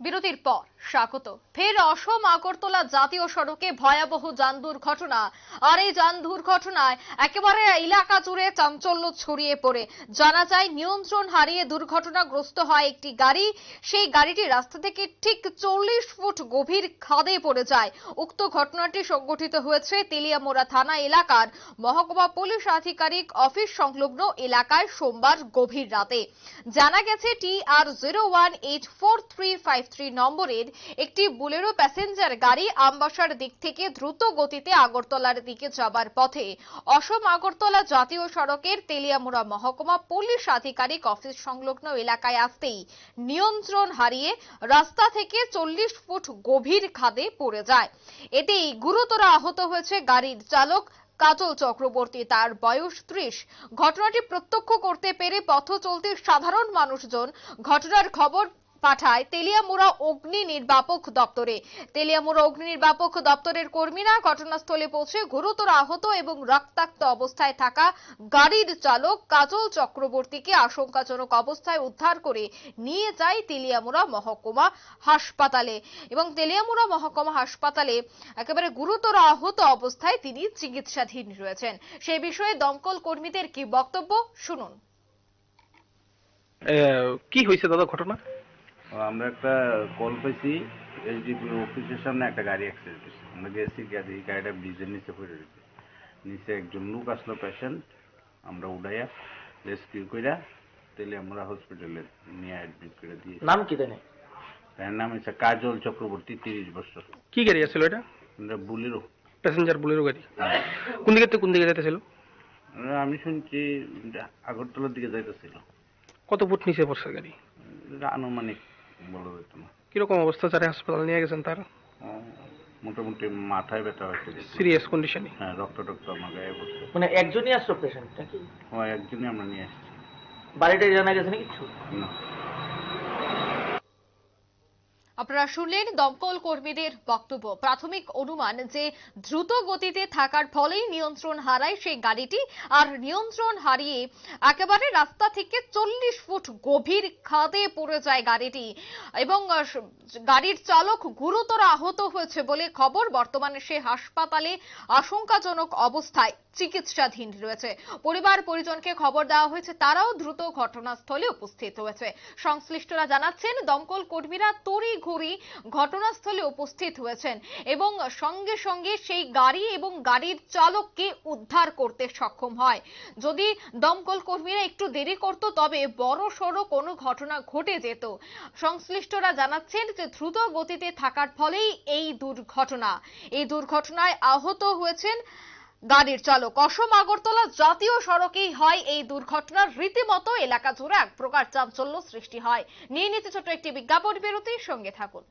বিরতির পর, স্বাগত। ফের অসম, আগরতলা জাতীয় সড়কে ভয়াবহ যান দুর্ঘটনা। আর এই যান দুর্ঘটনায় একেবারে এলাকা জুড়ে চাঞ্চল্য ছড়িয়ে পড়ে। জানা যায়, নিয়ন্ত্রণ হারিয়ে দুর্ঘটনাগ্রস্ত হয় একটি গাড়ি। সেই গাড়িটি রাস্তা থেকে ঠিক চল্লিশ ফুট গভীর খাদে পড়ে যায়। উক্ত ঘটনাটি সংঘটিত হয়েছে তেলিয়ামোড়া থানা এলাকার মহকুমা পুলিশ আধিকারিক অফিস সংলগ্ন এলাকায় সোমবার গভীর রাতে। জানা গেছে, T R zero one eight four three five নম্বরের একটি বুলেরো প্যাসেঞ্জার গাড়ি আমবাসার দিক থেকে দ্রুত গতিতে আগরতলার দিকে যাবার পথে অসম আগরতলা জাতীয় সড়কের তেলিয়ামুড়া মহকুমা পুলিশ আধিকারিক অফিস সংলগ্ন এলাকায় আসতেই নিয়ন্ত্রণ হারিয়ে রাস্তা থেকে চল্লিশ ফুট গভীর খাদে পড়ে যায়। এতেই গুরুতর আহত হয়েছে গাড়ির চালক কাজল চক্রবর্তী। তার বয়স ত্রিশ। ঘটনাটি প্রত্যক্ষ করতে পেরে পথ চলতে সাধারণ মানুষজন ঘটনার খবর পাঠায় তেলিয়ামুড়া অগ্নি নির্বাপক দপ্তরে। তেলিয়ামুড়া অগ্নি নির্বাপক দপ্তরের কর্মীরা ঘটনাস্থলে পৌঁছে গুরুতর আহত এবং রক্তাক্ত অবস্থায় থাকা গাড়ির চালক কাজল চক্রবর্তীকে আশঙ্কাজনক অবস্থায় উদ্ধার করে নিয়ে যায় তেলিয়ামুড়া মহকুমা হাসপাতালে এবং তেলিয়ামুড়া মহকুমা হাসপাতালে একেবারে গুরুতর আহত অবস্থায় তিনি চিকিৎসাধীন রয়েছেন। সেই বিষয়ে দমকল কর্মীদের কি বক্তব্য? শুনুন। কি হয়েছে দাদা ঘটনা? আমরা একটা কল পেয়েছি এসডিপি অফিসের সামনে একটা গাড়ি অ্যাক্সিডেন্ট হয়েছে। আমরা গেছি গাড়ি গাড়িটা ব্রিজের নিচে পড়ে রয়েছে। নিচে একজন লোক আসলো পেশেন্ট আমরা উঠাইয়া রেস্কিউ কইরা তেলে আমরা হসপিটালে নিয়ে অ্যাডমিট করে দিয়ে নাম কি দেনে তার নাম হচ্ছে কাজল চক্রবর্তী তিরিশ বছর। কি গাড়ি আছিল এটা? আমরা বুলিরও প্যাসেঞ্জার বুলেরো গাড়ি। কোন দিকে থেকে কোন দিকে যেতেছিল আমি শুনছি এটা আগরতলার দিকে যাইতেছিল। কত ফুট নিচে পড়ছে গাড়ি? আনুমানিক বলা যেত না। কীরকম অবস্থা যারা হাসপাতাল নিয়ে গেছেন তার? মোটামুটি মাথায় ব্যথা হয়েছে বেশি। সিরিয়াস কন্ডিশনে হ্যাঁ রক্ত টক্ত আমার গায়ে পড়ছে। মানে একজনই আসছো পেশেন্ট নাকি? হ্যাঁ একজনই আমরা নিয়ে আসছি বাড়িটা জানা গেছে না কিছু না। আপনারা শুনলেন দমকল কর্মীদের বক্তব্য। প্রাথমিক অনুমান যে দ্রুত গতিতে থাকার ফলেই নিয়ন্ত্রণ হারায় সেই গাড়িটি, আর নিয়ন্ত্রণ হারিয়ে একেবারে রাস্তা থেকে চল্লিশ ফুট গভীর খাদে পড়ে যায় গাড়িটি এবং গাড়ির চালক গুরুতর আহত হয়েছে বলে খবর। বর্তমানে সে হাসপাতালে আশঙ্কাজনক অবস্থায় চিকিৎসাধীন রয়েছে। পরিবার পরিজনকে খবর দেওয়া হয়েছে, তারাও দ্রুত ঘটনাস্থলে উপস্থিত হয়েছে। সংশ্লিষ্টরা জানাচ্ছেন, দমকল কর্মীরা তড়ি ঘড়ি ঘটনাস্থলে উপস্থিত হয়েছেন এবং সঙ্গে সঙ্গে সেই গাড়ি এবং গাড়ির চালককে উদ্ধার করতে সক্ষম হয়। যদি দমকল কর্মীরা একটু দেরি করত, তবে বড় সড়ো কোনো ঘটনা ঘটে যেত। সংশ্লিষ্টরা জানাচ্ছেন যে দ্রুত গতিতে থাকার ফলেই এই দুর্ঘটনা। এই দুর্ঘটনায় আহত হয়েছেন গাড়ির চালক অসম আগরতলা জাতীয় সড়কেই হয় এই দুর্ঘটনার রীতিমতো এলাকা জুড়ে এক প্রকার চাঞ্চল্য সৃষ্টি হয়। নিয়ে নিতে ছোট একটি বিজ্ঞাপন বিরতির সঙ্গে থাকুন।